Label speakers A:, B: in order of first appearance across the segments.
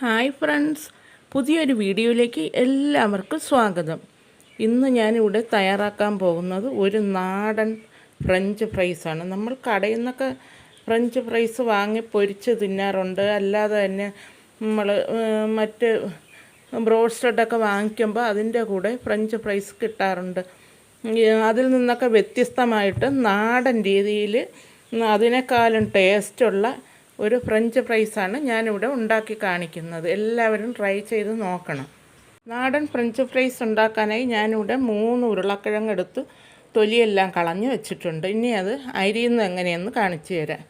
A: hi friends പുതിയൊരു വീഡിയോയിലേക്ക് എല്ലാവർക്കും സ്വാഗതം ഇന്ന് ഞാനിവിടെ തയ്യാറാക്കാൻ പോകുന്നത് ഒരു നാടൻ ഫ്രഞ്ച് ഫ്രൈസാണ് നമ്മൾ കടയിൽ നിന്നൊക്കെ ഫ്രഞ്ച് ഫ്രൈസ് വാങ്ങി പൊരിച്ച് തിന്നാറുണ്ട് അല്ലാതെ തന്നെ നമ്മൾ മറ്റ് ബ്രോസ്റ്റഡൊക്കെ വാങ്ങിക്കുമ്പോൾ അതിൻ്റെ കൂടെ ഫ്രഞ്ച് ഫ്രൈസ് കിട്ടാറുണ്ട് അതിൽ നിന്നൊക്കെ വ്യത്യസ്തമായിട്ട് നാടൻ രീതിയിൽ അതിനേക്കാളും ടേസ്റ്റുള്ള ഒരു ഫ്രഞ്ച് ഫ്രൈസാണ് ഞാനിവിടെ ഉണ്ടാക്കി കാണിക്കുന്നത് എല്ലാവരും ട്രൈ ചെയ്ത് നോക്കണം നാടൻ ഫ്രഞ്ച് ഫ്രൈസ് ഉണ്ടാക്കാനായി ഞാനിവിടെ മൂന്ന് ഉരുളക്കിഴങ്ങ് എടുത്ത് തൊലിയെല്ലാം കളഞ്ഞു വെച്ചിട്ടുണ്ട് ഇനി അത് അരിയുന്നത് എങ്ങനെയെന്ന് കാണിച്ചു തരാം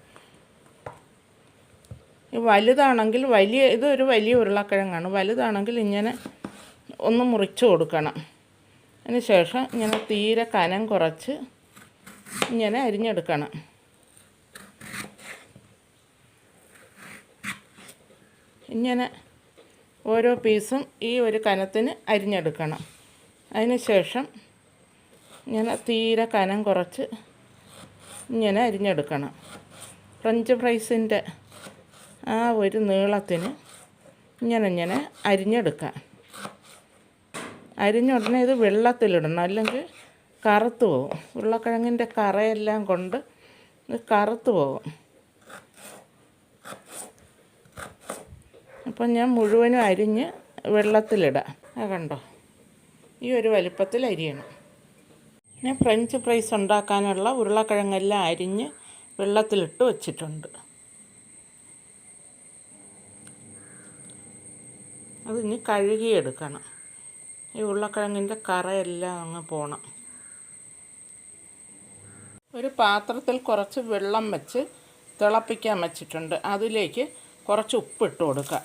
A: വലുതാണെങ്കിൽ വലിയ ഇതൊരു വലിയ ഉരുളക്കിഴങ്ങാണ് വലുതാണെങ്കിൽ ഇങ്ങനെ ഒന്ന് മുറിച്ച് കൊടുക്കണം അതിന് ശേഷം ഇങ്ങനെ തീരെ കനം കുറച്ച് ഇങ്ങനെ അരിഞ്ഞെടുക്കണം ഇങ്ങനെ ഓരോ പീസും ഈ ഒരു കനത്തിന് അരിഞ്ഞെടുക്കണം അതിനുശേഷം ഇങ്ങനെ തീരെ കനം കുറച്ച് ഇങ്ങനെ അരിഞ്ഞെടുക്കണം ഫ്രഞ്ച് ഫ്രൈസിൻ്റെ ആ ഒരു നീളത്തിന് ഇങ്ങനെ ഇങ്ങനെ അരിഞ്ഞെടുക്കാം അരിഞ്ഞ ഉടനെ ഇത് വെള്ളത്തിലിടണം അല്ലെങ്കിൽ കറുത്ത് പോകും ഉരുളക്കിഴങ്ങിൻ്റെ കറയെല്ലാം കൊണ്ട് ഇത് പോകും അപ്പം ഞാൻ മുഴുവനും അരിഞ്ഞ് വെള്ളത്തിലിടാം അത് കണ്ടോ ഈ ഒരു വലിപ്പത്തിൽ അരിയണം പിന്നെ ഫ്രഞ്ച് ഫ്രൈസ് ഉണ്ടാക്കാനുള്ള ഉരുളക്കിഴങ്ങെല്ലാം അരിഞ്ഞ് വെള്ളത്തിലിട്ട് വച്ചിട്ടുണ്ട് അതിനി കഴുകിയെടുക്കണം ഈ ഉരുളക്കിഴങ്ങിൻ്റെ കറയെല്ലാം അങ്ങ് പോകണം ഒരു പാത്രത്തിൽ കുറച്ച് വെള്ളം വെച്ച് തിളപ്പിക്കാൻ വെച്ചിട്ടുണ്ട് അതിലേക്ക് കുറച്ച് ഉപ്പിട്ട് കൊടുക്കുക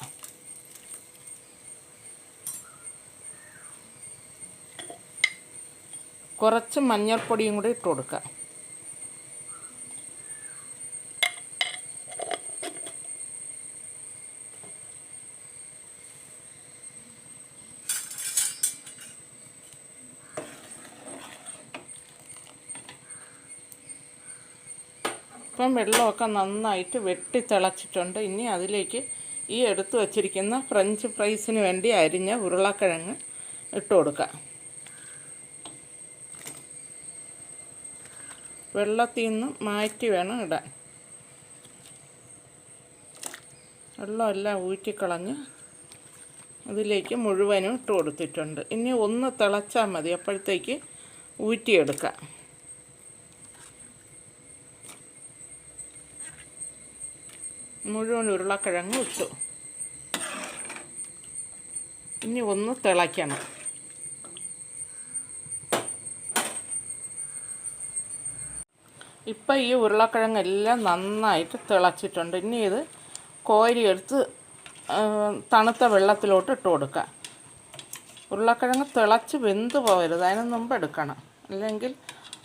A: കുറച്ച് മഞ്ഞൾപ്പൊടിയും കൂടി ഇട്ട് കൊടുക്കുക അപ്പം വെള്ളമൊക്കെ നന്നായിട്ട് വെട്ടി തിളച്ചിട്ടുണ്ട് ഇനി അതിലേക്ക് ഈ എടുത്തു വച്ചിരിക്കുന്ന ഫ്രഞ്ച് ഫ്രൈസിന് വേണ്ടി അരിഞ്ഞ ഉരുളക്കിഴങ്ങ് ഇട്ട് കൊടുക്കാം വെള്ളത്തിൽ നിന്ന് മാറ്റി വേണം ഇടാൻ വെള്ളമെല്ലാം ഊറ്റിക്കളഞ്ഞ് അതിലേക്ക് മുഴുവനും ഇട്ട് കൊടുത്തിട്ടുണ്ട് ഇനി ഒന്ന് തിളച്ചാൽ മതി അപ്പോഴത്തേക്ക് ഊറ്റിയെടുക്കാം മുഴുവൻ ഉരുളക്കിഴങ്ങ് ഇട്ടു ഇനി ഒന്ന് തിളയ്ക്കണം ഇപ്പം ഈ ഉരുളക്കിഴങ്ങെല്ലാം നന്നായിട്ട് തിളച്ചിട്ടുണ്ട് ഇനി ഇത് കോരിയെടുത്ത് തണുത്ത വെള്ളത്തിലോട്ട് ഇട്ട് കൊടുക്കുക ഉരുളക്കിഴങ്ങ് തിളച്ച് വെന്ത് പോകരുത് അതിന് മുമ്പ് എടുക്കണം അല്ലെങ്കിൽ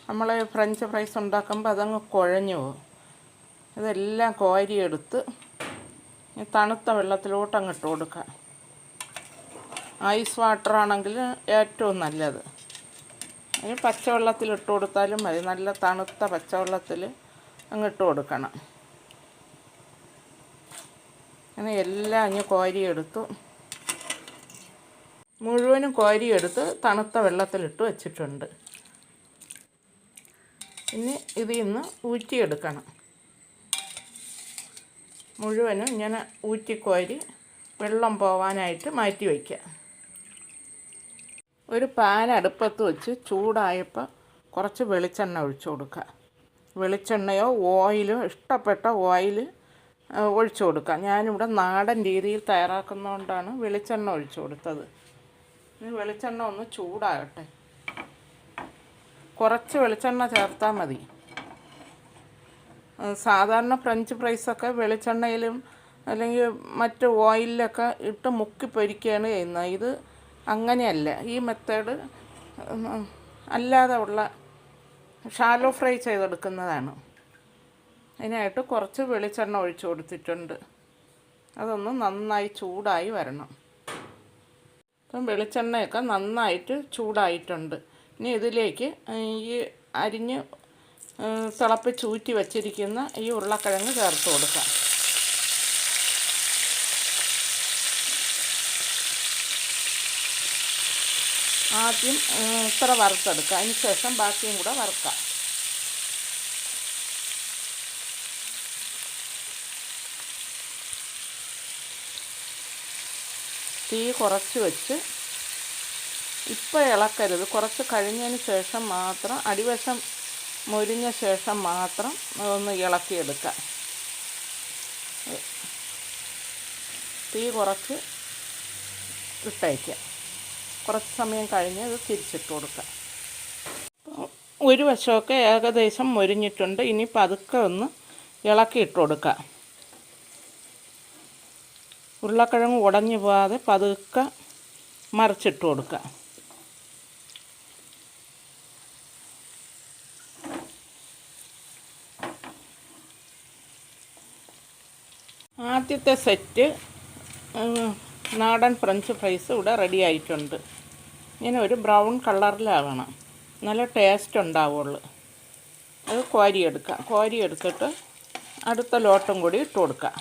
A: നമ്മൾ ഫ്രഞ്ച് ഫ്രൈസ് ഉണ്ടാക്കുമ്പോൾ അതങ്ങ് കുഴഞ്ഞു പോകും ഇതെല്ലാം കോരിയെടുത്ത് തണുത്ത വെള്ളത്തിലോട്ട് അങ്ങോട്ട് കൊടുക്കാം ഐസ് വാട്ടർ ആണെങ്കിൽ ഏറ്റവും നല്ലത് അതിന് പച്ചവെള്ളത്തിൽ ഇട്ട് കൊടുത്താലും മതി നല്ല തണുത്ത പച്ചവെള്ളത്തിൽ അങ്ങിട്ട് കൊടുക്കണം അങ്ങനെ എല്ലാം അങ്ങ് കോരിയെടുത്തു മുഴുവനും കോരിയെടുത്ത് തണുത്ത വെള്ളത്തിലിട്ട് വെച്ചിട്ടുണ്ട് പിന്നെ ഇതിൽ നിന്ന് ഊറ്റിയെടുക്കണം മുഴുവനും ഇങ്ങനെ ഊറ്റിക്കോരി വെള്ളം പോവാനായിട്ട് മാറ്റി വയ്ക്കുക ഒരു പാൻ അടുപ്പത്ത് വെച്ച് ചൂടായപ്പോൾ കുറച്ച് വെളിച്ചെണ്ണ ഒഴിച്ചു കൊടുക്കുക വെളിച്ചെണ്ണയോ ഓയിലോ ഇഷ്ടപ്പെട്ട ഓയിൽ ഒഴിച്ചു കൊടുക്കുക ഞാനിവിടെ നാടൻ രീതിയിൽ തയ്യാറാക്കുന്നതുകൊണ്ടാണ് വെളിച്ചെണ്ണ ഒഴിച്ചു കൊടുത്തത് ഇനി വെളിച്ചെണ്ണ ഒന്ന് ചൂടാകട്ടെ കുറച്ച് വെളിച്ചെണ്ണ ചേർത്താൽ മതി സാധാരണ ഫ്രഞ്ച് ഫ്രൈസൊക്കെ വെളിച്ചെണ്ണയിലും അല്ലെങ്കിൽ മറ്റ് ഓയിലിലൊക്കെ ഇട്ട് മുക്കി പൊരിക്കുകയാണ് ചെയ്യുന്നത് ഇത് അങ്ങനെയല്ല ഈ മെത്തേഡ് അല്ലാതെ ഉള്ള ഷാലോ ഫ്രൈ ചെയ്തെടുക്കുന്നതാണ് അതിനായിട്ട് കുറച്ച് വെളിച്ചെണ്ണ ഒഴിച്ചു കൊടുത്തിട്ടുണ്ട് അതൊന്ന് നന്നായി ചൂടായി വരണം അപ്പം വെളിച്ചെണ്ണയൊക്കെ നന്നായിട്ട് ചൂടായിട്ടുണ്ട് ഇനി ഇതിലേക്ക് ഈ അരിഞ്ഞ് ഊറ്റി വച്ചിരിക്കുന്ന ഈ ഉരുളക്കിഴങ്ങ് ചേർത്ത് കൊടുക്കാം ആദ്യം ഇത്ര വറുത്തെടുക്കാം അതിന് ശേഷം ബാക്കിയും കൂടെ വറുക്കാം തീ കുറച്ച് വെച്ച് ഇപ്പം ഇളക്കരുത് കുറച്ച് കഴിഞ്ഞതിന് ശേഷം മാത്രം അടിവശം മുരിഞ്ഞ ശേഷം മാത്രം ഒന്ന് ഇളക്കിയെടുക്കാം തീ കുറച്ച് ഇട്ടയക്കാം കുറച്ച് സമയം കഴിഞ്ഞ് ഇത് തിരിച്ചിട്ട് കൊടുക്കാം ഒരു വശമൊക്കെ ഏകദേശം മൊരിഞ്ഞിട്ടുണ്ട് ഇനി പതുക്കെ ഒന്ന് ഇളക്കിയിട്ട് കൊടുക്കാം ഉരുളക്കിഴങ്ങ് ഉടഞ്ഞു പോകാതെ പതുക്കെ മറിച്ചിട്ട് കൊടുക്കുക ആദ്യത്തെ സെറ്റ് നാടൻ ഫ്രഞ്ച് ഫ്രൈസ് ഇവിടെ റെഡി ആയിട്ടുണ്ട് ഇങ്ങനെ ഒരു ബ്രൗൺ കളറിലാവണം നല്ല ടേസ്റ്റ് ഉണ്ടാവുള്ളൂ അത് കോരി എടുക്കാം കോരി എടുത്തിട്ട് അടുത്ത ലോട്ടം കൂടി ഇട്ട് കൊടുക്കാം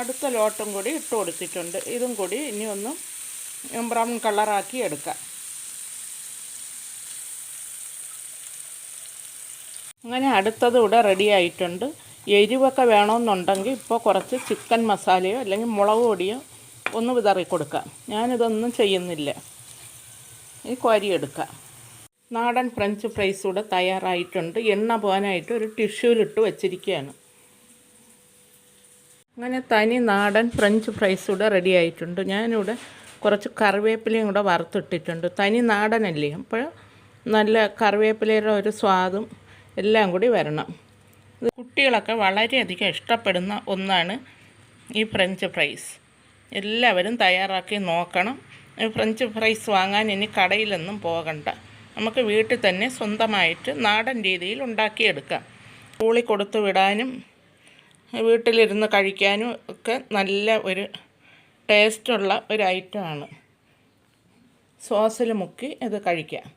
A: അടുത്ത ലോട്ടം കൂടി ഇട്ട് കൊടുത്തിട്ടുണ്ട് ഇതും കൂടി ഇനി ഒന്ന് ബ്രൗൺ കളറാക്കി എടുക്കാം അങ്ങനെ അടുത്തത് ഇവിടെ റെഡി ആയിട്ടുണ്ട് എരിവൊക്കെ വേണമെന്നുണ്ടെങ്കിൽ ഇപ്പോൾ കുറച്ച് ചിക്കൻ മസാലയോ അല്ലെങ്കിൽ മുളക് പൊടിയോ ഒന്ന് വിതറി കൊടുക്കാം ഞാനിതൊന്നും ചെയ്യുന്നില്ല ഈ കോരിയെടുക്കാം നാടൻ ഫ്രഞ്ച് ഫ്രൈസ് കൂടെ തയ്യാറായിട്ടുണ്ട് എണ്ണ പോകാനായിട്ട് ഒരു ടിഷ്യൂലിട്ട് വെച്ചിരിക്കുകയാണ് അങ്ങനെ തനി നാടൻ ഫ്രഞ്ച് ഫ്രൈസ് കൂടെ റെഡി ആയിട്ടുണ്ട് ഞാനിവിടെ കുറച്ച് കറിവേപ്പിലയും കൂടെ വറുത്തിട്ടിട്ടുണ്ട് തനി നാടനല്ലേ അപ്പോൾ നല്ല കറിവേപ്പിലയുടെ ഒരു സ്വാദും എല്ലാം കൂടി വരണം കുട്ടികളൊക്കെ വളരെയധികം ഇഷ്ടപ്പെടുന്ന ഒന്നാണ് ഈ ഫ്രഞ്ച് ഫ്രൈസ് എല്ലാവരും തയ്യാറാക്കി നോക്കണം ഫ്രഞ്ച് ഫ്രൈസ് വാങ്ങാൻ ഇനി കടയിലൊന്നും പോകണ്ട നമുക്ക് വീട്ടിൽ തന്നെ സ്വന്തമായിട്ട് നാടൻ രീതിയിൽ ഉണ്ടാക്കിയെടുക്കാം സ്കൂളിൽ കൊടുത്തു വിടാനും വീട്ടിലിരുന്ന് കഴിക്കാനും ഒക്കെ നല്ല ഒരു ടേസ്റ്റുള്ള ഒരു ഐറ്റമാണ് സോസിൽ മുക്കി അത് കഴിക്കാം